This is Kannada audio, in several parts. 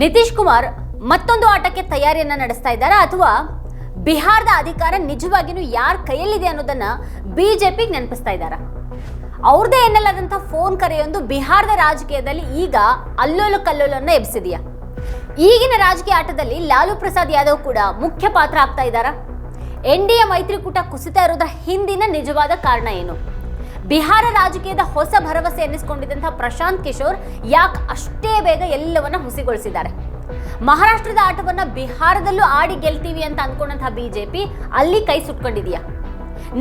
ನಿತೀಶ್ ಕುಮಾರ್ ಮತ್ತೊಂದು ಆಟಕ್ಕೆ ತಯಾರಿಯನ್ನ ನಡೆಸ್ತಾ ಇದ್ದಾರಾ ಅಥವಾ ಬಿಹಾರದ ಅಧಿಕಾರ ನಿಜವಾಗಿಯೂ ಯಾರ ಕೈಯಲ್ಲಿದೆ ಅನ್ನೋದನ್ನ ಬಿಜೆಪಿಗೆ ನೆನಪಿಸ್ತಾ ಇದ್ದಾರಾ? ಅವ್ರದೇ ಎನ್ನಲಾದಂಥ ಫೋನ್ ಕರೆಯೊಂದು ಬಿಹಾರದ ರಾಜಕೀಯದಲ್ಲಿ ಈಗ ಅಲ್ಲೋಲು ಕಲ್ಲೋಲನ್ನ ಎಬ್ಸಿದೆಯಾ? ಈಗಿನ ರಾಜಕೀಯ ಆಟದಲ್ಲಿ ಲಾಲು ಪ್ರಸಾದ್ ಯಾದವ್ ಕೂಡ ಮುಖ್ಯ ಪಾತ್ರ ಆಗ್ತಾ ಇದ್ದಾರಾ? ಎನ್ ಡಿ ಎ ಮೈತ್ರಿಕೂಟ ಕುಸಿತ ಇರೋದ್ರ ಹಿಂದಿನ ನಿಜವಾದ ಕಾರಣ ಏನು? ಬಿಹಾರ ರಾಜಕೀಯದ ಹೊಸ ಭರವಸೆ ಎನ್ನಿಸಿಕೊಂಡಿದ್ದಂಥ ಪ್ರಶಾಂತ್ ಕಿಶೋರ್ ಯಾಕೆ ಅಷ್ಟೇ ಬೇಗ ಎಲ್ಲವನ್ನ ಹುಸಿಗೊಳಿಸಿದ್ದಾರೆ? ಮಹಾರಾಷ್ಟ್ರದ ಆಟವನ್ನ ಬಿಹಾರದಲ್ಲೂ ಆಡಿ ಗೆಲ್ತೀವಿ ಅಂತ ಅನ್ಕೊಂಡಂತಹ ಬಿಜೆಪಿ ಅಲ್ಲಿ ಕೈ ಸುಟ್ಕೊಂಡಿದೆಯಾ?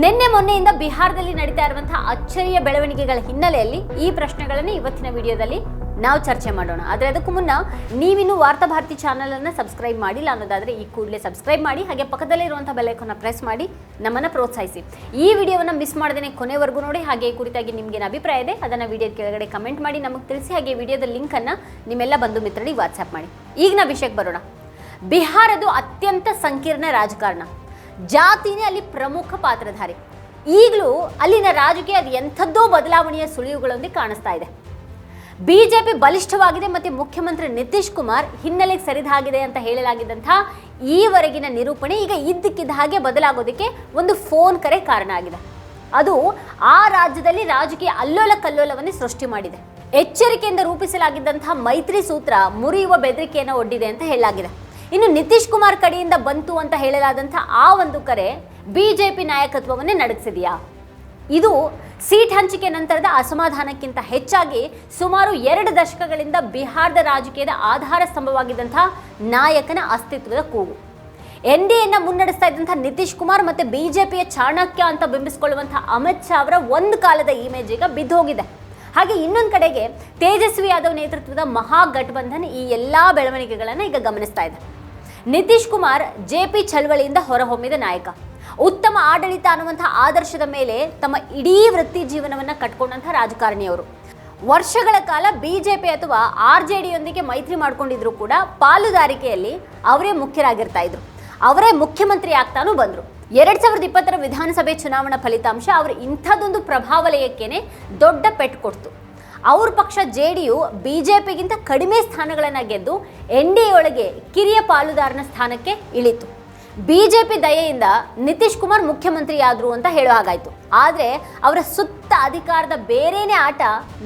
ನಿನ್ನೆ ಮೊನ್ನೆಯಿಂದ ಬಿಹಾರದಲ್ಲಿ ನಡೀತಾ ಇರುವಂತಹ ಅಚ್ಚರಿಯ ಬೆಳವಣಿಗೆಗಳ ಹಿನ್ನೆಲೆಯಲ್ಲಿ ಈ ಪ್ರಶ್ನೆಗಳನ್ನು ಇವತ್ತಿನ ವಿಡಿಯೋದಲ್ಲಿ ನಾವು ಚರ್ಚೆ ಮಾಡೋಣ. ಆದರೆ ಅದಕ್ಕೂ ಮುನ್ನ ನೀವಿನ್ನು ವಾರ್ತಾಭಾರತಿ ಚಾನಲನ್ನು ಸಬ್ಸ್ಕ್ರೈಬ್ ಮಾಡಿಲ್ಲ ಅನ್ನೋದಾದ್ರೆ ಈ ಕೂಡಲೇ ಸಬ್ಸ್ಕ್ರೈಬ್ ಮಾಡಿ, ಹಾಗೆ ಪಕ್ಕದಲ್ಲೇ ಇರುವಂತಹ ಬೆಲೈಕನ್ನು ಪ್ರೆಸ್ ಮಾಡಿ, ನಮ್ಮನ್ನು ಪ್ರೋತ್ಸಾಹಿಸಿ. ಈ ವಿಡಿಯೋವನ್ನು ಮಿಸ್ ಮಾಡದೇ ಕೊನೆವರೆಗೂ ನೋಡಿ, ಹಾಗೆ ಈ ಕುರಿತಾಗಿ ನಿಮ್ಗೇನು ಅಭಿಪ್ರಾಯ ಇದೆ, ಅದನ್ನು ವಿಡಿಯೋ ಕೆಳಗಡೆ ಕಮೆಂಟ್ ಮಾಡಿ, ನಮಗೆ ತಿಳಿಸಿ, ಹಾಗೆ ವಿಡಿಯೋದ ಲಿಂಕನ್ನು ನಿಮ್ಮೆಲ್ಲ ಬಂಧು ಮಿತ್ರರಿಗೆ ವಾಟ್ಸ್ಆ್ಯಪ್ ಮಾಡಿ. ಈಗ ನಾವು ವಿಷಯಕ್ಕೆ ಬರೋಣ. ಬಿಹಾರದು ಅತ್ಯಂತ ಸಂಕೀರ್ಣ ರಾಜಕಾರಣ. ಜಾತಿನೇ ಅಲ್ಲಿ ಪ್ರಮುಖ ಪಾತ್ರಧಾರಿ. ಈಗಲೂ ಅಲ್ಲಿನ ರಾಜಕೀಯ ಅದು ಎಂಥದ್ದೋ ಬದಲಾವಣೆಯ ಸುಳಿವುಗಳೊಂದಿಗೆ ಕಾಣಿಸ್ತಾ ಇದೆ. ಬಿಜೆಪಿ ಬಲಿಷ್ಠವಾಗಿದೆ ಮತ್ತು ಮುಖ್ಯಮಂತ್ರಿ ನಿತೀಶ್ ಕುಮಾರ್ ಹಿನ್ನೆಲೆಗೆ ಸರಿದಾಗಿದೆ ಅಂತ ಹೇಳಲಾಗಿದ್ದಂಥ ಈವರೆಗಿನ ನಿರೂಪಣೆ ಈಗ ಇದ್ದಕ್ಕಿದ್ದ ಹಾಗೆ ಬದಲಾಗೋದಕ್ಕೆ ಒಂದು ಫೋನ್ ಕರೆ ಕಾರಣ ಆಗಿದೆ. ಅದು ಆ ರಾಜ್ಯದಲ್ಲಿ ರಾಜಕೀಯ ಅಲ್ಲೋಲ ಕಲ್ಲೋಲವನ್ನೇ ಸೃಷ್ಟಿ ಮಾಡಿದೆ. ಎಚ್ಚರಿಕೆಯಿಂದ ರೂಪಿಸಲಾಗಿದ್ದಂತಹ ಮೈತ್ರಿ ಸೂತ್ರ ಮುರಿಯುವ ಬೆದರಿಕೆಯನ್ನು ಒಡ್ಡಿದೆ ಅಂತ ಹೇಳಲಾಗಿದೆ. ಇನ್ನು ನಿತೀಶ್ ಕುಮಾರ್ ಕಡೆಯಿಂದ ಬಂತು ಅಂತ ಹೇಳಲಾದಂಥ ಆ ಒಂದು ಕರೆ ಬಿಜೆಪಿ ನಾಯಕತ್ವವನ್ನೇ ನಡಗಿಸಿದೆಯಾ? ಇದು ಸೀಟ್ ಹಂಚಿಕೆ ನಂತರದ ಅಸಮಾಧಾನಕ್ಕಿಂತ ಹೆಚ್ಚಾಗಿ ಸುಮಾರು ಎರಡು ದಶಕಗಳಿಂದ ಬಿಹಾರದ ರಾಜಕೀಯದ ಆಧಾರ ಸ್ತಂಭವಾಗಿದ್ದಂಥ ನಾಯಕನ ಅಸ್ತಿತ್ವದ ಕೂಗು. ಎನ್ ಡಿ ಎನ್ನ ಮುನ್ನಡೆಸ್ತಾ ಇದ್ದಂಥ ನಿತೀಶ್ ಕುಮಾರ್ ಮತ್ತೆ ಬಿಜೆಪಿಯ ಚಾಣಕ್ಯ ಅಂತ ಬಿಂಬಿಸಿಕೊಳ್ಳುವಂಥ ಅಮಿತ್ ಶಾ ಅವರ ಒಂದು ಕಾಲದ ಇಮೇಜ್ ಈಗ ಬಿದ್ದು ಹೋಗಿದೆ. ಹಾಗೆ ಇನ್ನೊಂದು ಕಡೆಗೆ ತೇಜಸ್ವಿ ಯಾದವ್ ನೇತೃತ್ವದ ಮಹಾಗಠಬಂಧನ್ ಈ ಎಲ್ಲ ಬೆಳವಣಿಗೆಗಳನ್ನು ಈಗ ಗಮನಿಸ್ತಾ ಇದೆ. ನಿತೀಶ್ ಕುಮಾರ್ ಜೆ ಪಿ ಚಳವಳಿಯಿಂದ ಹೊರಹೊಮ್ಮಿದ ನಾಯಕ. ಉತ್ತಮ ಆಡಳಿತ ಅನ್ನುವಂಥ ಆದರ್ಶದ ಮೇಲೆ ತಮ್ಮ ಇಡೀ ವೃತ್ತಿ ಜೀವನವನ್ನು ಕಟ್ಕೊಂಡಂಥ ರಾಜಕಾರಣಿಯವರು. ವರ್ಷಗಳ ಕಾಲ ಬಿಜೆಪಿ ಅಥವಾ ಆರ್ ಜೆ ಡಿಯೊಂದಿಗೆ ಮೈತ್ರಿ ಮಾಡಿಕೊಂಡಿದ್ರು ಕೂಡ ಪಾಲುದಾರಿಕೆಯಲ್ಲಿ ಅವರೇ ಮುಖ್ಯರಾಗಿರ್ತಾ ಇದ್ರು ಅವರೇ ಮುಖ್ಯಮಂತ್ರಿ ಆಗ್ತಾನೂ ಬಂದರು. ಎರಡು ಸಾವಿರದ ಇಪ್ಪತ್ತರ ವಿಧಾನಸಭೆ ಚುನಾವಣಾ ಫಲಿತಾಂಶ ಅವರು ಇಂಥದ್ದೊಂದು ಪ್ರಭಾವಲಯಕ್ಕೇನೆ ದೊಡ್ಡ ಪೆಟ್ಟು ಕೊಡ್ತು. ಅವ್ರ ಪಕ್ಷ J D U B J ಪಿಗಿಂತ ಕಡಿಮೆ ಸ್ಥಾನಗಳನ್ನು ಗೆದ್ದು ಎನ್ ಡಿ ಒಳಗೆ ಕಿರಿಯ ಪಾಲುದಾರನ ಸ್ಥಾನಕ್ಕೆ ಇಳಿತು. ಬಿ ಜೆ ಪಿ ದಯೆಯಿಂದ ನಿತೀಶ್ ಕುಮಾರ್ ಮುಖ್ಯಮಂತ್ರಿ ಆದರು ಅಂತ ಹೇಳೋ ಹಾಗಾಯಿತು. ಆದರೆ ಅವರ ಸುತ್ತ ಅಧಿಕಾರದ ಬೇರೆನೇ ಆಟ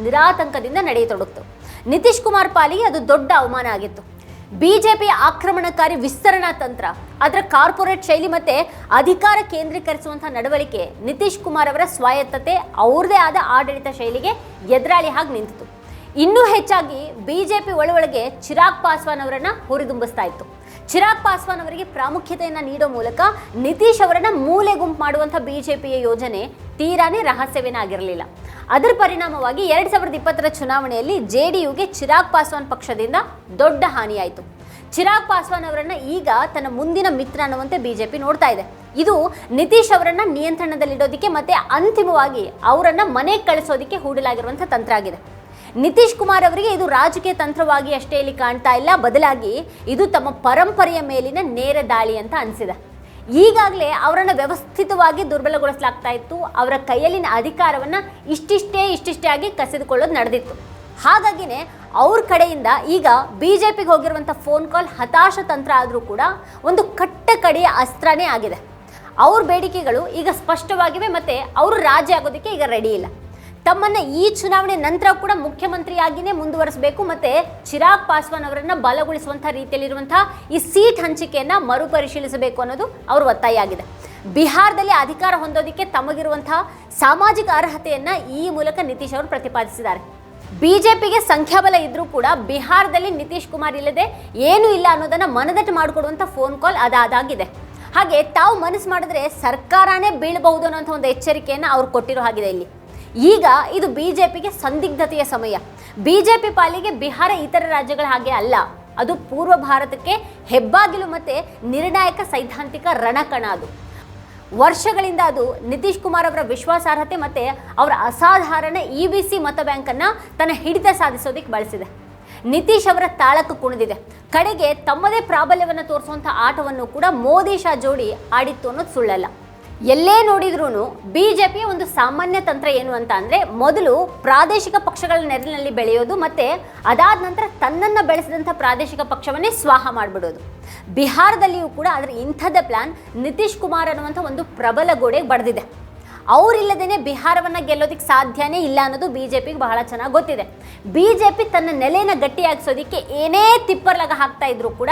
ನಿರಾತಂಕದಿಂದ ನಡೆಯತೊಡಗಿತು. ನಿತೀಶ್ ಕುಮಾರ್ ಪಾಲಿಗೆ ಅದು ದೊಡ್ಡ ಅವಮಾನ ಆಗಿತ್ತು. ಬಿಜೆಪಿ ಆಕ್ರಮಣಕಾರಿ ವಿಸ್ತರಣಾ ತಂತ್ರ, ಅದರ ಕಾರ್ಪೊರೇಟ್ ಶೈಲಿ ಮತ್ತೆ ಅಧಿಕಾರ ಕೇಂದ್ರೀಕರಿಸುವಂತಹ ನಡವಳಿಕೆ ನಿತೀಶ್ ಕುಮಾರ್ ಅವರ ಸ್ವಾಯತ್ತತೆ ಅವ್ರದೇ ಆದ ಆಡಳಿತ ಶೈಲಿಗೆ ಎದುರಾಳಿ ಹಾಗೆ ನಿಂತಿತು ಇನ್ನೂ ಹೆಚ್ಚಾಗಿ ಬಿಜೆಪಿ ಒಳೊಳಗೆ ಚಿರಾಗ್ ಪಾಸ್ವಾನ್ ಅವರನ್ನ ಹುರಿದುಂಬಿಸ್ತಾ ಇತ್ತು. ಚಿರಾಗ್ ಪಾಸ್ವಾನ್ ಅವರಿಗೆ ಪ್ರಾಮುಖ್ಯತೆಯನ್ನು ನೀಡೋ ಮೂಲಕ ನಿತೀಶ್ ಅವರನ್ನು ಮೂಲೆ ಗುಂಪು ಮಾಡುವಂಥ ಬಿಜೆಪಿಯ ಯೋಜನೆ ತೀರಾನೇ ರಹಸ್ಯವೇನಾಗಿರಲಿಲ್ಲ. ಅದರ ಪರಿಣಾಮವಾಗಿ ಎರಡು ಸಾವಿರದ ಇಪ್ಪತ್ತರ ಚುನಾವಣೆಯಲ್ಲಿ ಜೆ ಡಿ ಯುಗೆ ಚಿರಾಗ್ ಪಾಸ್ವಾನ್ ಪಕ್ಷದಿಂದ ದೊಡ್ಡ ಹಾನಿಯಾಯಿತು. ಚಿರಾಗ್ ಪಾಸ್ವಾನ್ ಅವರನ್ನು ಈಗ ತನ್ನ ಮುಂದಿನ ಮಿತ್ರ ಅನ್ನುವಂತೆ ಬಿಜೆಪಿ ನೋಡ್ತಾ ಇದೆ. ಇದು ನಿತೀಶ್ ಅವರನ್ನು ನಿಯಂತ್ರಣದಲ್ಲಿಡೋದಕ್ಕೆ ಮತ್ತೆ ಅಂತಿಮವಾಗಿ ಅವರನ್ನು ಮನೆಗೆ ಕಳಿಸೋದಕ್ಕೆ ಹೂಡಲಾಗಿರುವಂಥ ತಂತ್ರ ಆಗಿದೆ. ನಿತೀಶ್ ಕುಮಾರ್ ಅವರಿಗೆ ಇದು ರಾಜಕೀಯ ತಂತ್ರವಾಗಿ ಅಷ್ಟೇ ಇಲ್ಲಿ ಕಾಣ್ತಾ ಇಲ್ಲ. ಬದಲಾಗಿ ಇದು ತಮ್ಮ ಪರಂಪರೆಯ ಮೇಲಿನ ನೇರ ದಾಳಿ ಅಂತ ಅನಿಸಿದೆ. ಈಗಾಗಲೇ ಅವರನ್ನು ವ್ಯವಸ್ಥಿತವಾಗಿ ದುರ್ಬಲಗೊಳಿಸಲಾಗ್ತಾ ಇತ್ತು. ಅವರ ಕೈಯಲ್ಲಿನ ಅಧಿಕಾರವನ್ನು ಇಷ್ಟಿಷ್ಟೇ ಇಷ್ಟಿಷ್ಟೇ ಆಗಿ ಕಸಿದುಕೊಳ್ಳೋದು ನಡೆದಿತ್ತು. ಹಾಗಾಗಿನೇ ಅವ್ರ ಕಡೆಯಿಂದ ಈಗ ಬಿ ಜೆ ಪಿಗೆ ಹೋಗಿರುವಂಥ ಫೋನ್ ಕಾಲ್ ಹತಾಶ ತಂತ್ರ ಆದರೂ ಕೂಡ ಒಂದು ಕಟ್ಟ ಕಡೆಯ ಅಸ್ತ್ರನೇ ಆಗಿದೆ. ಅವ್ರ ಬೇಡಿಕೆಗಳು ಈಗ ಸ್ಪಷ್ಟವಾಗಿವೆ ಮತ್ತು ಅವರು ರಾಜಿ ಆಗೋದಕ್ಕೆ ಈಗ ರೆಡಿ ಇಲ್ಲ. ತಮ್ಮನ್ನ ಈ ಚುನಾವಣೆ ನಂತರ ಕೂಡ ಮುಖ್ಯಮಂತ್ರಿಯಾಗಿಯೇ ಮುಂದುವರಿಸಬೇಕು ಮತ್ತೆ ಚಿರಾಗ್ ಪಾಸ್ವಾನ್ ಅವರನ್ನ ಬಲಗೊಳಿಸುವಂಥ ರೀತಿಯಲ್ಲಿರುವಂತಹ ಈ ಸೀಟ್ ಹಂಚಿಕೆಯನ್ನ ಮರುಪರಿಶೀಲಿಸಬೇಕು ಅನ್ನೋದು ಅವ್ರ ಒತ್ತಾಯ ಆಗಿದೆ. ಬಿಹಾರದಲ್ಲಿ ಅಧಿಕಾರ ಹೊಂದೋದಕ್ಕೆ ತಮಗಿರುವಂತಹ ಸಾಮಾಜಿಕ ಅರ್ಹತೆಯನ್ನ ಈ ಮೂಲಕ ನಿತೀಶ್ ಅವರು ಪ್ರತಿಪಾದಿಸಿದ್ದಾರೆ. ಬಿಜೆಪಿಗೆ ಸಂಖ್ಯಾಬಲ ಇದ್ರೂ ಕೂಡ ಬಿಹಾರದಲ್ಲಿ ನಿತೀಶ್ ಕುಮಾರ್ ಇಲ್ಲದೆ ಏನೂ ಇಲ್ಲ ಅನ್ನೋದನ್ನ ಮನದಟ್ಟು ಮಾಡಿಕೊಡುವಂಥ ಫೋನ್ ಕಾಲ್ ಅದಾದಾಗಿದೆ. ಹಾಗೆ ತಾವು ಮನಸ್ಸು ಮಾಡಿದ್ರೆ ಸರ್ಕಾರನೇ ಬೀಳಬಹುದು ಅನ್ನೋಂಥ ಒಂದು ಎಚ್ಚರಿಕೆಯನ್ನು ಅವ್ರು ಕೊಟ್ಟಿರೋ ಹಾಗಿದೆ ಇಲ್ಲಿ. ಈಗ ಇದು ಬಿಜೆಪಿಗೆ ಸಂದಿಗ್ಧತೆಯ ಸಮಯ. ಬಿಜೆಪಿ ಪಾಲಿಗೆ ಬಿಹಾರ ಇತರ ರಾಜ್ಯಗಳ ಹಾಗೆ ಅಲ್ಲ. ಅದು ಪೂರ್ವ ಭಾರತಕ್ಕೆ ಹೆಬ್ಬಾಗಿಲು ಮತ್ತೆ ನಿರ್ಣಾಯಕ ಸೈದ್ಧಾಂತಿಕ ರಣಕಣ ಅದು ವರ್ಷಗಳಿಂದ ಅದು ನಿತೀಶ್ ಕುಮಾರ್ ಅವರ ವಿಶ್ವಾಸಾರ್ಹತೆ ಮತ್ತೆ ಅವರ ಅಸಾಧಾರಣ ಇ ಬಿ ಸಿ ಮತ ಬ್ಯಾಂಕನ್ನು ತನ್ನ ಹಿಡಿತ ಸಾಧಿಸೋದಕ್ಕೆ ಬಳಸಿದೆ. ನಿತೀಶ್ ಅವರ ತಾಳಕ್ಕೆ ಕುಣಿದಿದೆ. ಕಡೆಗೆ ತಮ್ಮದೇ ಪ್ರಾಬಲ್ಯವನ್ನು ತೋರಿಸುವಂಥ ಆಟವನ್ನು ಕೂಡ ಮೋದಿ ಶಾ ಜೋಡಿ ಆಡಿತ್ತು ಅನ್ನೋದು ಸುಳ್ಳಲ್ಲ. ಎಲ್ಲೇ ನೋಡಿದ್ರೂ ಪಿಯ ಒಂದು ಸಾಮಾನ್ಯ ತಂತ್ರ ಏನು ಅಂತ ಅಂದರೆ ಮೊದಲು ಪ್ರಾದೇಶಿಕ ಪಕ್ಷಗಳ ನೆರಳಿನಲ್ಲಿ ಬೆಳೆಯೋದು ಮತ್ತೆ ಅದಾದ ನಂತರ ತನ್ನನ್ನು ಬೆಳೆಸಿದಂಥ ಪ್ರಾದೇಶಿಕ ಪಕ್ಷವನ್ನೇ ಸ್ವಾಹ ಮಾಡಿಬಿಡೋದು. ಬಿಹಾರದಲ್ಲಿಯೂ ಕೂಡ ಅದರ ಇಂಥದ್ದೇ ಪ್ಲಾನ್ ನಿತೀಶ್ ಕುಮಾರ್ ಅನ್ನುವಂಥ ಒಂದು ಪ್ರಬಲ ಗೋಡೆಗೆ ಬಡ್ದಿದೆ. ಅವರಿಲ್ಲದೇನೆ ಬಿಹಾರವನ್ನು ಗೆಲ್ಲೋದಕ್ಕೆ ಸಾಧ್ಯನೇ ಇಲ್ಲ ಅನ್ನೋದು ಬಿ ಜೆ ಪಿಗೆ ಬಹಳ ಚೆನ್ನಾಗಿ ಗೊತ್ತಿದೆ. ಬಿ ಜೆ ಪಿ ತನ್ನ ನೆಲೆಯನ್ನು ಗಟ್ಟಿಯಾಗಿಸೋದಕ್ಕೆ ಏನೇ ತಿಪ್ಪರ್ಲಾಗ ಹಾಕ್ತಾ ಇದ್ರು ಕೂಡ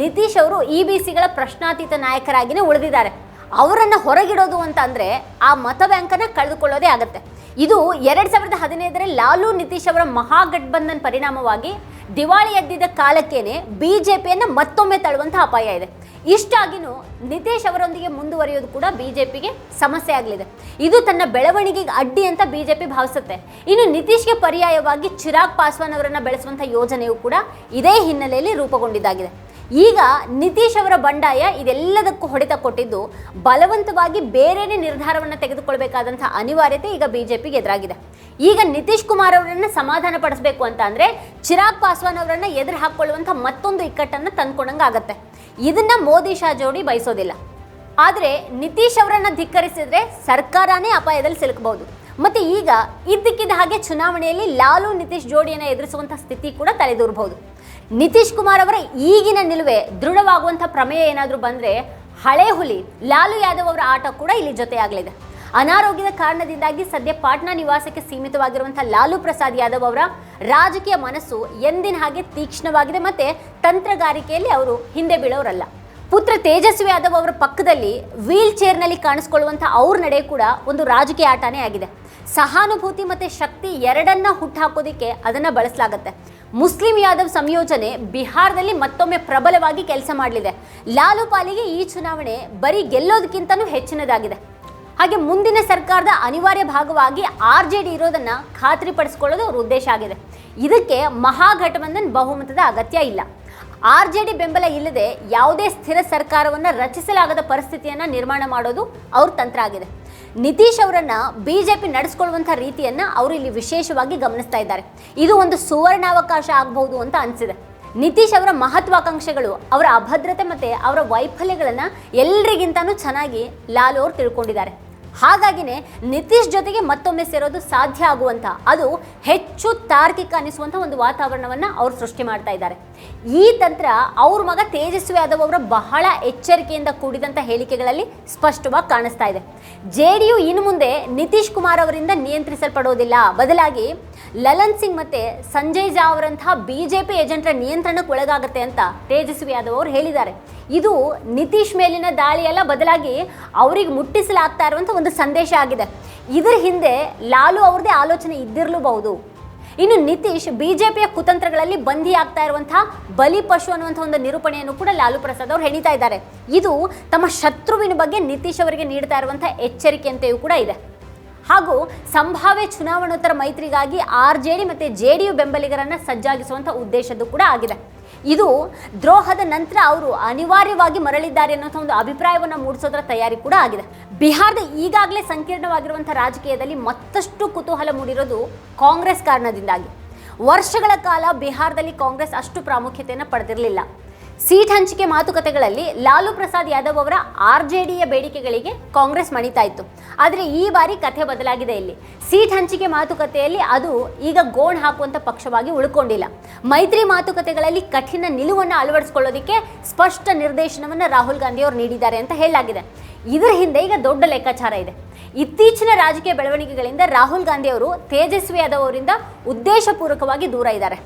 ನಿತೀಶ್ ಅವರು ಇ ಬಿ ಸಿಗಳ ಪ್ರಶ್ನಾತೀತ ನಾಯಕರಾಗಿಯೇ ಉಳಿದಿದ್ದಾರೆ. ಅವರನ್ನು ಹೊರಗಿಡೋದು ಅಂತ ಅಂದರೆ ಆ ಮತ ಬ್ಯಾಂಕನ್ನು ಕಳೆದುಕೊಳ್ಳೋದೇ ಆಗುತ್ತೆ. ಇದು ಎರಡು ಸಾವಿರದ ಹದಿನೈದರಲ್ಲಿ ಲಾಲು ನಿತೀಶ್ ಅವರ ಮಹಾಗಠಬಂಧನ್ ಪರಿಣಾಮವಾಗಿ ದಿವಾಳಿ ಎದ್ದಿದ್ದ ಕಾಲಕ್ಕೇನೆ ಬಿ ಜೆ ಪಿಯನ್ನು ಮತ್ತೊಮ್ಮೆ ತಳ್ಳುವಂಥ ಅಪಾಯ ಇದೆ. ಇಷ್ಟಾಗಿನೂ ನಿತೀಶ್ ಅವರೊಂದಿಗೆ ಮುಂದುವರಿಯೋದು ಕೂಡ ಬಿ ಜೆ ಪಿಗೆ ಸಮಸ್ಯೆ ಆಗಲಿದೆ. ಇದು ತನ್ನ ಬೆಳವಣಿಗೆಗೆ ಅಡ್ಡಿ ಅಂತ ಪಿ ಭಾವಿಸುತ್ತೆ. ಇನ್ನು ನಿತೀಶ್ಗೆ ಪರ್ಯಾಯವಾಗಿ ಚಿರಾಗ್ ಪಾಸ್ವಾನ್ ಅವರನ್ನು ಬೆಳೆಸುವಂಥ ಯೋಜನೆಯು ಕೂಡ ಇದೇ ಹಿನ್ನೆಲೆಯಲ್ಲಿ ರೂಪುಗೊಂಡಿದ್ದಾಗಿದೆ. ಈಗ ನಿತೀಶ್ ಅವರ ಬಂಡಾಯ ಇದೆಲ್ಲದಕ್ಕೂ ಹೊಡೆತ ಕೊಟ್ಟಿದ್ದು ಬಲವಂತವಾಗಿ ಬೇರೆಯೇ ನಿರ್ಧಾರವನ್ನು ತೆಗೆದುಕೊಳ್ಬೇಕಾದಂಥ ಅನಿವಾರ್ಯತೆ ಈಗ ಬಿಜೆಪಿಗೆ ಎದುರಾಗಿದೆ. ಈಗ ನಿತೀಶ್ ಕುಮಾರ್ ಅವರನ್ನು ಸಮಾಧಾನ ಪಡಿಸಬೇಕು ಅಂತ ಅಂದರೆ ಚಿರಾಗ್ ಪಾಸ್ವಾನ್ ಅವರನ್ನು ಎದುರು ಹಾಕ್ಕೊಳ್ಳುವಂಥ ಮತ್ತೊಂದು ಇಕ್ಕಟ್ಟನ್ನು ತಂದ್ಕೊಂಡಂಗಾಗತ್ತೆ ಇದನ್ನ ಮೋದಿ ಶಾ ಜೋಡಿ ಬಯಸೋದಿಲ್ಲ. ಆದರೆ ನಿತೀಶ್ ಅವರನ್ನು ಧಿಕ್ಕರಿಸಿದ್ರೆ ಸರ್ಕಾರನೇ ಅಪಾಯದಲ್ಲಿ ಸಿಲುಕಬಹುದು. ಮತ್ತೆ ಈಗ ಇದ್ದಕ್ಕಿದ್ದ ಹಾಗೆ ಚುನಾವಣೆಯಲ್ಲಿ ಲಾಲು ನಿತೀಶ್ ಜೋಡಿಯನ್ನು ಎದುರಿಸುವಂಥ ಸ್ಥಿತಿ ಕೂಡ ತಲೆದೂರಬಹುದು. ನಿತೀಶ್ ಕುಮಾರ್ ಅವರ ಈಗಿನ ನಿಲುವೆ ದೃಢವಾಗುವಂಥ ಪ್ರಮೇಯ ಏನಾದರೂ ಬಂದರೆ ಹಳೆ ಹುಲಿ, ಲಾಲು ಯಾದವ್ ಅವರ ಆಟ ಕೂಡ ಇಲ್ಲಿ ಜೊತೆಯಾಗಲಿದೆ. ಅನಾರೋಗ್ಯದ ಕಾರಣದಿಂದಾಗಿ ಸದ್ಯ ಪಾಟ್ನಾ ನಿವಾಸಕ್ಕೆ ಸೀಮಿತವಾಗಿರುವಂಥ ಲಾಲು ಪ್ರಸಾದ್ ಯಾದವ್ ಅವರ ರಾಜಕೀಯ ಮನಸ್ಸು ಎಂದಿನ ಹಾಗೆ ತೀಕ್ಷ್ಣವಾಗಿದೆ ಮತ್ತೆ ತಂತ್ರಗಾರಿಕೆಯಲ್ಲಿ ಅವರು ಹಿಂದೆ ಬೀಳೋರಲ್ಲ. ಪುತ್ರ ತೇಜಸ್ವಿ ಯಾದವ್ ಅವರ ಪಕ್ಕದಲ್ಲಿ ವೀಲ್ ಚೇರ್ನಲ್ಲಿ ಕಾಣಿಸ್ಕೊಳ್ಳುವಂಥ ಅವ್ರ ನಡೆ ಕೂಡ ಒಂದು ರಾಜಕೀಯ ಆಟನೇ ಆಗಿದೆ. ಸಹಾನುಭೂತಿ ಮತ್ತೆ ಶಕ್ತಿ ಎರಡನ್ನ ಹುಟ್ಟುಹಾಕೋದಿಕ್ಕೆ ಅದನ್ನ ಬಳಸಲಾಗುತ್ತೆ. ಮುಸ್ಲಿಂ ಯಾದವ್ ಸಂಯೋಜನೆ ಬಿಹಾರದಲ್ಲಿ ಮತ್ತೊಮ್ಮೆ ಪ್ರಬಲವಾಗಿ ಕೆಲಸ ಮಾಡಲಿದೆ. ಲಾಲು ಪಾಲಿಗೆ ಈ ಚುನಾವಣೆ ಬರೀ ಗೆಲ್ಲೋದಕ್ಕಿಂತನೂ ಹೆಚ್ಚಿನದಾಗಿದೆ. ಹಾಗೆ ಮುಂದಿನ ಸರ್ಕಾರದ ಅನಿವಾರ್ಯ ಭಾಗವಾಗಿ ಆರ್ ಜೆ ಡಿ ಇರೋದನ್ನ ಖಾತ್ರಿಪಡಿಸಿಕೊಳ್ಳೋದು ಅವ್ರ ಉದ್ದೇಶ ಆಗಿದೆ. ಇದಕ್ಕೆ ಮಹಾಗಠಬಂಧನ್ ಬಹುಮತದ ಅಗತ್ಯ ಇಲ್ಲ. ಆರ್ ಜೆ ಡಿ ಬೆಂಬಲ ಇಲ್ಲದೆ ಯಾವುದೇ ಸ್ಥಿರ ಸರ್ಕಾರವನ್ನು ರಚಿಸಲಾಗದ ಪರಿಸ್ಥಿತಿಯನ್ನು ನಿರ್ಮಾಣ ಮಾಡೋದು ಅವ್ರ ತಂತ್ರ ಆಗಿದೆ. ನಿತೀಶ್ ಅವರನ್ನು ಬಿ ಜೆ ಪಿ ನಡೆಸ್ಕೊಳ್ಳುವಂಥ ರೀತಿಯನ್ನು ಅವರು ಇಲ್ಲಿ ವಿಶೇಷವಾಗಿ ಗಮನಿಸ್ತಾ ಇದ್ದಾರೆ. ಇದು ಒಂದು ಸುವರ್ಣಾವಕಾಶ ಆಗಬಹುದು ಅಂತ ಅನಿಸಿದೆ. ನಿತೀಶ್ ಅವರ ಮಹತ್ವಾಕಾಂಕ್ಷೆಗಳು, ಅವರ ಅಭದ್ರತೆ ಮತ್ತು ಅವರ ವೈಫಲ್ಯಗಳನ್ನು ಎಲ್ಲರಿಗಿಂತಲೂ ಚೆನ್ನಾಗಿ ಲಾಲು ಅವರು ತಿಳ್ಕೊಂಡಿದ್ದಾರೆ. ಹಾಗಾಗಿನೇ ನಿತೀಶ್ ಜೊತೆಗೆ ಮತ್ತೊಮ್ಮೆ ಸೇರೋದು ಸಾಧ್ಯ ಆಗುವಂಥ ಅದು ಹೆಚ್ಚು ತಾರ್ಕಿಕ ಅನಿಸುವಂಥ ಒಂದು ವಾತಾವರಣವನ್ನು ಅವರು ಸೃಷ್ಟಿ ಮಾಡ್ತಾ ಇದ್ದಾರೆ. ಈ ತಂತ್ರ ಅವ್ರ ಮಗ ತೇಜಸ್ವಿ ಯಾದವ್ ಅವರ ಬಹಳ ಎಚ್ಚರಿಕೆಯಿಂದ ಕೂಡಿದಂಥ ಹೇಳಿಕೆಗಳಲ್ಲಿ ಸ್ಪಷ್ಟವಾಗಿ ಕಾಣಿಸ್ತಾ ಇದೆ. ಜೆ ಡಿ ಯು ಇನ್ನು ಮುಂದೆ ನಿತೀಶ್ ಕುಮಾರ್ ಅವರಿಂದ ನಿಯಂತ್ರಿಸಲ್ಪಡೋದಿಲ್ಲ. ಬದಲಾಗಿ ಲಲನ್ ಸಿಂಗ್ ಮತ್ತೆ ಸಂಜಯ್ ಜಾ ಅವರಂತಹ ಬಿಜೆಪಿ ಏಜೆಂಟರ ನಿಯಂತ್ರಣಕ್ಕೆ ಒಳಗಾಗುತ್ತೆ ಅಂತ ತೇಜಸ್ವಿ ಯಾದವ್ ಅವರು ಹೇಳಿದ್ದಾರೆ. ಇದು ನಿತೀಶ್ ಮೇಲಿನ ದಾಳಿಯೆಲ್ಲ ಬದಲಾಗಿ ಅವರಿಗೆ ಮುಟ್ಟಿಸಲಾಗ್ತಾ ಇರುವಂಥ ಒಂದು ಸಂದೇಶ ಆಗಿದೆ. ಇದರ ಹಿಂದೆ ಲಾಲು ಅವ್ರದ್ದೇ ಆಲೋಚನೆ ಇದ್ದಿರಲೂಬಹುದು. ಇನ್ನು ನಿತೀಶ್ ಬಿಜೆಪಿಯ ಕುತಂತ್ರಗಳಲ್ಲಿ ಬಂದಿ ಆಗ್ತಾ ಇರುವಂತಹ ಬಲಿ ಪಶು ಅನ್ನುವಂಥ ಒಂದು ನಿರೂಪಣೆಯನ್ನು ಕೂಡ ಲಾಲು ಪ್ರಸಾದ್ ಅವರು ಹೆಣಿತಾ ಇದ್ದಾರೆ. ಇದು ತಮ್ಮ ಶತ್ರುವಿನ ಬಗ್ಗೆ ನಿತೀಶ್ ಅವರಿಗೆ ನೀಡ್ತಾ ಇರುವಂತಹ ಎಚ್ಚರಿಕೆಯಂತೆಯೂ ಕೂಡ ಇದೆ. ಹಾಗೂ ಸಂಭಾವ್ಯ ಚುನಾವಣೋತ್ತರ ಮೈತ್ರಿಗಾಗಿ ಆರ್ ಜೆ ಡಿ ಮತ್ತು ಜೆ ಡಿ ಯು ಬೆಂಬಲಿಗರನ್ನು ಸಜ್ಜಾಗಿಸುವಂಥ ಉದ್ದೇಶದ್ದು ಕೂಡ ಆಗಿದೆ. ಇದು ದ್ರೋಹದ ನಂತರ ಅವರು ಅನಿವಾರ್ಯವಾಗಿ ಮರಳಿದ್ದಾರೆ ಅನ್ನೋ ಒಂದು ಅಭಿಪ್ರಾಯವನ್ನು ಮೂಡಿಸೋದ್ರ ತಯಾರಿ ಕೂಡ ಆಗಿದೆ. ಬಿಹಾರದ ಈಗಾಗಲೇ ಸಂಕೀರ್ಣವಾಗಿರುವಂಥ ರಾಜಕೀಯದಲ್ಲಿ ಮತ್ತಷ್ಟು ಕುತೂಹಲ ಮೂಡಿರೋದು ಕಾಂಗ್ರೆಸ್ ಕಾರಣದಿಂದಾಗಿ. ವರ್ಷಗಳ ಕಾಲ ಬಿಹಾರದಲ್ಲಿ ಕಾಂಗ್ರೆಸ್ ಅಷ್ಟು ಪ್ರಾಮುಖ್ಯತೆಯನ್ನು ಪಡೆದಿರಲಿಲ್ಲ. ಸೀಟ್ ಹಂಚಿಕೆ ಮಾತುಕತೆಗಳಲ್ಲಿ ಲಾಲು ಪ್ರಸಾದ್ ಯಾದವ್ ಅವರ ಆರ್ ಜೆ ಡಿಯ ಬೇಡಿಕೆಗಳಿಗೆ ಕಾಂಗ್ರೆಸ್ ಮಣಿತಾ ಇತ್ತು. ಆದರೆ ಈ ಬಾರಿ ಕಥೆ ಬದಲಾಗಿದೆ ಇಲ್ಲಿ. ಸೀಟ್ ಹಂಚಿಕೆ ಮಾತುಕತೆಯಲ್ಲಿ ಅದು ಈಗ ಗೋಣ್ ಹಾಕುವಂಥ ಪಕ್ಷವಾಗಿ ಉಳ್ಕೊಂಡಿಲ್ಲ. ಮೈತ್ರಿ ಮಾತುಕತೆಗಳಲ್ಲಿ ಕಠಿಣ ನಿಲುವನ್ನು ಅಳವಡಿಸಿಕೊಳ್ಳೋದಕ್ಕೆ ಸ್ಪಷ್ಟ ನಿರ್ದೇಶನವನ್ನು ರಾಹುಲ್ ಗಾಂಧಿ ಅವರು ನೀಡಿದ್ದಾರೆ ಅಂತ ಹೇಳಲಾಗಿದೆ. ಇದರ ಹಿಂದೆ ಈಗ ದೊಡ್ಡ ಲೆಕ್ಕಾಚಾರ ಇದೆ. ಇತ್ತೀಚಿನ ರಾಜಕೀಯ ಬೆಳವಣಿಗೆಗಳಿಂದ ರಾಹುಲ್ ಗಾಂಧಿ ಅವರು ತೇಜಸ್ವಿ ಯಾದವ್ ಅವರಿಂದ ಉದ್ದೇಶಪೂರ್ವಕವಾಗಿ ದೂರ ಇದ್ದಾರೆ.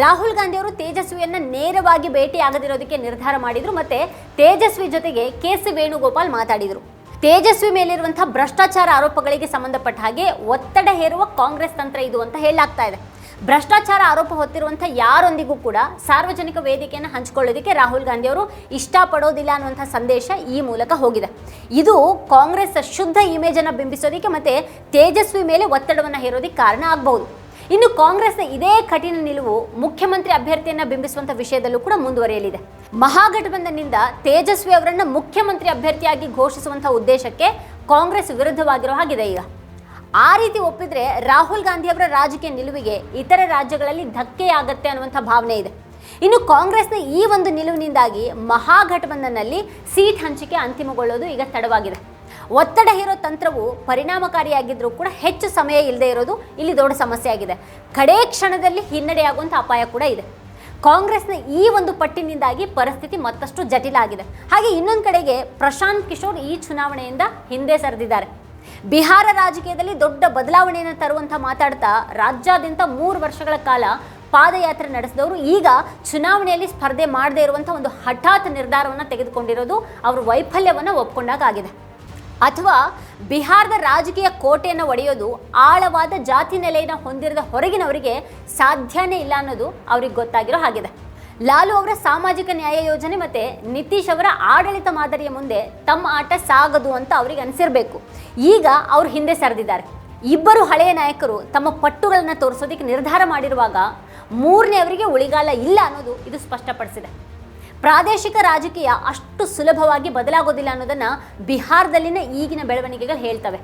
ರಾಹುಲ್ ಗಾಂಧಿ ಅವರು ತೇಜಸ್ವಿಯನ್ನ ನೇರವಾಗಿ ಭೇಟಿಯಾಗದಿರೋದಕ್ಕೆ ನಿರ್ಧಾರ ಮಾಡಿದ್ರು ಮತ್ತೆ ತೇಜಸ್ವಿ ಜೊತೆಗೆ ಕೆ ಸಿ ವೇಣುಗೋಪಾಲ್ ಮಾತಾಡಿದರು. ತೇಜಸ್ವಿ ಮೇಲಿರುವಂತಹ ಭ್ರಷ್ಟಾಚಾರ ಆರೋಪಗಳಿಗೆ ಸಂಬಂಧಪಟ್ಟ ಹಾಗೆ ಒತ್ತಡ ಹೇರುವ ಕಾಂಗ್ರೆಸ್ ತಂತ್ರ ಇದು ಅಂತ ಹೇಳಲಾಗ್ತಾ ಇದೆ. ಭ್ರಷ್ಟಾಚಾರ ಆರೋಪ ಹೊತ್ತಿರುವಂಥ ಯಾರೊಂದಿಗೂ ಕೂಡ ಸಾರ್ವಜನಿಕ ವೇದಿಕೆಯನ್ನು ಹಂಚಿಕೊಳ್ಳೋದಕ್ಕೆ ರಾಹುಲ್ ಗಾಂಧಿ ಅವರು ಇಷ್ಟಪಡೋದಿಲ್ಲ ಅನ್ನುವಂಥ ಸಂದೇಶ ಈ ಮೂಲಕ ಹೋಗಿದೆ. ಇದು ಕಾಂಗ್ರೆಸ್ ಶುದ್ಧ ಇಮೇಜನ್ನು ಬಿಂಬಿಸೋದಕ್ಕೆ ಮತ್ತೆ ತೇಜಸ್ವಿ ಮೇಲೆ ಒತ್ತಡವನ್ನು ಹೇರೋದಕ್ಕೆ ಕಾರಣ ಆಗಬಹುದು. ಇನ್ನು ಕಾಂಗ್ರೆಸ್ನ ಇದೇ ಕಠಿಣ ನಿಲುವು ಮುಖ್ಯಮಂತ್ರಿ ಅಭ್ಯರ್ಥಿಯನ್ನ ಬಿಂಬಿಸುವಂತಹ ವಿಷಯದಲ್ಲೂ ಕೂಡ ಮುಂದುವರಿಯಲಿದೆ. ಮಹಾಗಠಬಂಧನ್ನಿಂದ ತೇಜಸ್ವಿ ಅವರನ್ನ ಮುಖ್ಯಮಂತ್ರಿ ಅಭ್ಯರ್ಥಿಯಾಗಿ ಘೋಷಿಸುವಂತಹ ಉದ್ದೇಶಕ್ಕೆ ಕಾಂಗ್ರೆಸ್ ವಿರುದ್ಧವಾಗಿರೋ ಹಾಗಿದೆ ಈಗ. ಆ ರೀತಿ ಒಪ್ಪಿದ್ರೆ ರಾಹುಲ್ ಗಾಂಧಿ ಅವರ ರಾಜಕೀಯ ನಿಲುವಿಗೆ ಇತರ ರಾಜ್ಯಗಳಲ್ಲಿ ಧಕ್ಕೆಯಾಗತ್ತೆ ಅನ್ನುವಂಥ ಭಾವನೆ ಇದೆ. ಇನ್ನು ಕಾಂಗ್ರೆಸ್ನ ಈ ಒಂದು ನಿಲುವಿನಿಂದಾಗಿ ಮಹಾಗಠಬಂಧನ್ನಲ್ಲಿ ಸೀಟ್ ಹಂಚಿಕೆ ಅಂತಿಮಗೊಳ್ಳೋದು ಈಗ ತಡವಾಗಿದೆ. ಒತ್ತಡ ಹೇರೋ ತಂತ್ರವು ಪರಿಣಾಮಕಾರಿಯಾಗಿದ್ದರೂ ಕೂಡ ಹೆಚ್ಚು ಸಮಯ ಇಲ್ಲದೆ ಇರೋದು ಇಲ್ಲಿ ದೊಡ್ಡ ಸಮಸ್ಯೆ ಆಗಿದೆ. ಕಡೇ ಕ್ಷಣದಲ್ಲಿ ಹಿನ್ನಡೆಯಾಗುವಂಥ ಅಪಾಯ ಕೂಡ ಇದೆ. ಕಾಂಗ್ರೆಸ್ನ ಈ ಒಂದು ಪಟ್ಟಿನಿಂದಾಗಿ ಪರಿಸ್ಥಿತಿ ಮತ್ತಷ್ಟು ಜಟಿಲ ಆಗಿದೆ. ಹಾಗೆ ಇನ್ನೊಂದು ಕಡೆಗೆ ಪ್ರಶಾಂತ್ ಕಿಶೋರ್ ಈ ಚುನಾವಣೆಯಿಂದ ಹಿಂದೆ ಸರಿದಿದ್ದಾರೆ. ಬಿಹಾರ ರಾಜಕೀಯದಲ್ಲಿ ದೊಡ್ಡ ಬದಲಾವಣೆಯನ್ನು ತರುವಂತ ಮಾತಾಡ್ತಾ ರಾಜ್ಯಾದ್ಯಂತ ಮೂರು ವರ್ಷಗಳ ಕಾಲ ಪಾದಯಾತ್ರೆ ನಡೆಸಿದವರು ಈಗ ಚುನಾವಣೆಯಲ್ಲಿ ಸ್ಪರ್ಧೆ ಮಾಡದೇ ಇರುವಂಥ ಒಂದು ಹಠಾತ್ ನಿರ್ಧಾರವನ್ನು ತೆಗೆದುಕೊಂಡಿರೋದು ಅವರ ವೈಫಲ್ಯವನ್ನು ಒಪ್ಪಿಕೊಂಡಾಗ ಆಗಿದೆ. ಅಥವಾ ಬಿಹಾರದ ರಾಜಕೀಯ ಕೋಟೆಯನ್ನು ಒಡೆಯೋದು ಆಳವಾದ ಜಾತಿ ನೆಲೆಯನ್ನು ಹೊಂದಿರದ ಹೊರಗಿನವರಿಗೆ ಸಾಧ್ಯನೇ ಇಲ್ಲ ಅನ್ನೋದು ಅವ್ರಿಗೆ ಗೊತ್ತಾಗಿರೋ ಹಾಗಿದೆ. ಲಾಲು ಅವರ ಸಾಮಾಜಿಕ ನ್ಯಾಯ ಯೋಜನೆ ಮತ್ತೆ ನಿತೀಶ್ ಅವರ ಆಡಳಿತ ಮಾದರಿಯ ಮುಂದೆ ತಮ್ಮ ಆಟ ಸಾಗದು ಅಂತ ಅವ್ರಿಗೆ ಅನಿಸಿರಬೇಕು. ಈಗ ಅವರು ಹಿಂದೆ ಸರಿದಿದ್ದಾರೆ. ಇಬ್ಬರು ಹಳೆಯ ನಾಯಕರು ತಮ್ಮ ಪಟ್ಟುಗಳನ್ನು ತೋರಿಸೋದಕ್ಕೆ ನಿರ್ಧಾರ ಮಾಡಿರುವಾಗ ಮೂರನೇ ಅವರಿಗೆ ಉಳಿಗಾಲ ಇಲ್ಲ ಅನ್ನೋದು ಇದು ಸ್ಪಷ್ಟಪಡಿಸಿದೆ. ಪ್ರಾದೇಶಿಕ ರಾಜಕೀಯ ಅಷ್ಟು ಸುಲಭವಾಗಿ ಬದಲಾಗೋದಿಲ್ಲ ಅನ್ನೋದನ್ನು ಬಿಹಾರದಲ್ಲಿನ ಈಗಿನ ಬೆಳವಣಿಗೆಗಳು ಹೇಳ್ತವೆ.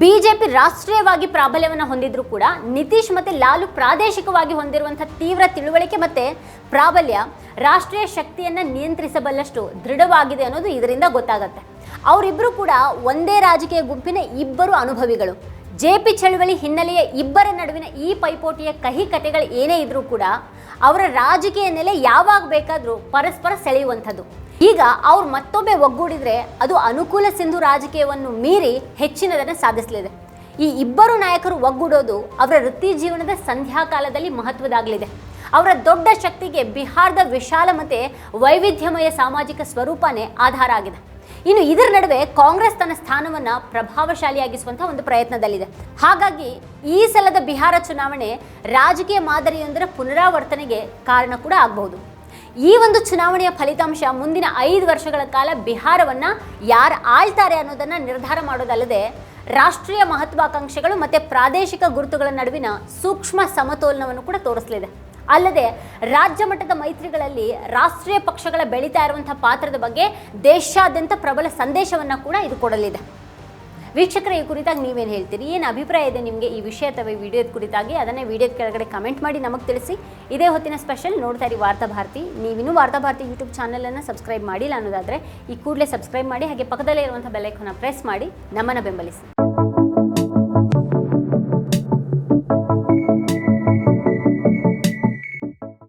ಬಿಜೆಪಿ ರಾಷ್ಟ್ರೀಯವಾಗಿ ಪ್ರಾಬಲ್ಯವನ್ನು ಹೊಂದಿದ್ರು ಕೂಡ ನಿತೀಶ್ ಮತ್ತು ಲಾಲು ಪ್ರಾದೇಶಿಕವಾಗಿ ಹೊಂದಿರುವಂಥ ತೀವ್ರ ತಿಳುವಳಿಕೆ ಮತ್ತು ಪ್ರಾಬಲ್ಯ ರಾಷ್ಟ್ರೀಯ ಶಕ್ತಿಯನ್ನು ನಿಯಂತ್ರಿಸಬಲ್ಲಷ್ಟು ದೃಢವಾಗಿದೆ ಅನ್ನೋದು ಇದರಿಂದ ಗೊತ್ತಾಗತ್ತೆ. ಅವರಿಬ್ಬರು ಕೂಡ ಒಂದೇ ರಾಜಕೀಯ ಗುಂಪಿನ ಇಬ್ಬರು ಅನುಭವಿಗಳು. ಜೆ ಪಿ ಚಳುವಳಿ ಹಿನ್ನೆಲೆಯ ಇಬ್ಬರ ನಡುವಿನ ಈ ಪೈಪೋಟಿಯ ಕಹಿ ಕಥೆಗಳು ಏನೇ ಇದ್ರೂ ಕೂಡ ಅವರ ರಾಜಕೀಯ ನೆಲೆ ಯಾವಾಗ ಬೇಕಾದರೂ ಪರಸ್ಪರ ಸೆಳೆಯುವಂಥದ್ದು. ಈಗ ಅವ್ರು ಮತ್ತೊಮ್ಮೆ ಒಗ್ಗೂಡಿದರೆ ಅದು ಅನುಕೂಲ ಸಿಂಧು ರಾಜಕೀಯವನ್ನು ಮೀರಿ ಹೆಚ್ಚಿನದನ್ನು ಸಾಧಿಸಲಿದೆ. ಈ ಇಬ್ಬರು ನಾಯಕರು ಒಗ್ಗೂಡೋದು ಅವರ ವೃತ್ತಿ ಜೀವನದ ಸಂಧ್ಯಾಕಾಲದಲ್ಲಿ ಮಹತ್ವದಾಗಲಿದೆ. ಅವರ ದೊಡ್ಡ ಶಕ್ತಿಗೆ ಬಿಹಾರದ ವಿಶಾಲ ಮತ್ತು ವೈವಿಧ್ಯಮಯ ಸಾಮಾಜಿಕ ಸ್ವರೂಪನೇ ಆಧಾರ ಆಗಿದೆ. ಇನ್ನು ಇದರ ನಡುವೆ ಕಾಂಗ್ರೆಸ್ ತನ್ನ ಸ್ಥಾನವನ್ನ ಪ್ರಭಾವಶಾಲಿಯಾಗಿಸುವಂತಹ ಒಂದು ಪ್ರಯತ್ನದಲ್ಲಿದೆ. ಹಾಗಾಗಿ ಈ ಸಲದ ಬಿಹಾರ ಚುನಾವಣೆ ರಾಜಕೀಯ ಮಾದರಿಯೊಂದರ ಪುನರಾವರ್ತನೆಗೆ ಕಾರಣ ಕೂಡ ಆಗಬಹುದು. ಈ ಒಂದು ಚುನಾವಣೆಯ ಫಲಿತಾಂಶ ಮುಂದಿನ ಐದು ವರ್ಷಗಳ ಕಾಲ ಬಿಹಾರವನ್ನ ಯಾರು ಆಳ್ತಾರೆ ಅನ್ನೋದನ್ನ ನಿರ್ಧಾರ ಮಾಡೋದಲ್ಲದೆ ರಾಷ್ಟ್ರೀಯ ಮಹತ್ವಾಕಾಂಕ್ಷೆಗಳು ಮತ್ತೆ ಪ್ರಾದೇಶಿಕ ಗುರುತುಗಳ ನಡುವಿನ ಸೂಕ್ಷ್ಮ ಸಮತೋಲನವನ್ನು ಕೂಡ ತೋರಿಸಲಿದೆ. ಅಲ್ಲದೆ ರಾಜ್ಯ ಮಟ್ಟದ ಮೈತ್ರಿಗಳಲ್ಲಿ ರಾಷ್ಟ್ರೀಯ ಪಕ್ಷಗಳ ಬೆಳೀತಾ ಇರುವಂತಹ ಪಾತ್ರದ ಬಗ್ಗೆ ದೇಶಾದ್ಯಂತ ಪ್ರಬಲ ಸಂದೇಶವನ್ನು ಕೂಡ ಇದು ಕೊಡಲಿದೆ. ವೀಕ್ಷಕರ, ಈ ಕುರಿತಾಗಿ ನೀವೇನು ಹೇಳ್ತೀರಿ? ಏನು ಅಭಿಪ್ರಾಯ ಇದೆ ನಿಮಗೆ ಈ ವಿಷಯ ಅಥವಾ ಈ ವಿಡಿಯೋದ ಕುರಿತಾಗಿ? ಅದನ್ನೇ ವಿಡಿಯೋದ ಕೆಳಗಡೆ ಕಮೆಂಟ್ ಮಾಡಿ, ನಮಗೆ ತಿಳಿಸಿ. ಇದೇ ಹೊತ್ತಿನ ಸ್ಪೆಷಲ್ ನೋಡ್ತಾ ಇರಿ ವಾರ್ತಾಭಾರತಿ ನೀವಿನ್ನೂ ವಾರ್ತಾ ಭಾರತಿ ಯೂಟ್ಯೂಬ್ ಚಾನಲನ್ನು ಸಬ್ಸ್ಕ್ರೈಬ್ ಮಾಡಿಲ್ಲ ಅನ್ನೋದಾದರೆ, ಈ ಕೂಡಲೇ ಸಬ್ಸ್ಕ್ರೈಬ್ ಮಾಡಿ, ಹಾಗೆ ಪಕ್ಕದಲ್ಲೇ ಇರುವಂಥ ಬೆಲ್ಲೈಕನ್ನ ಪ್ರೆಸ್ ಮಾಡಿ, ನಮ್ಮನ್ನು ಬೆಂಬಲಿಸಿ.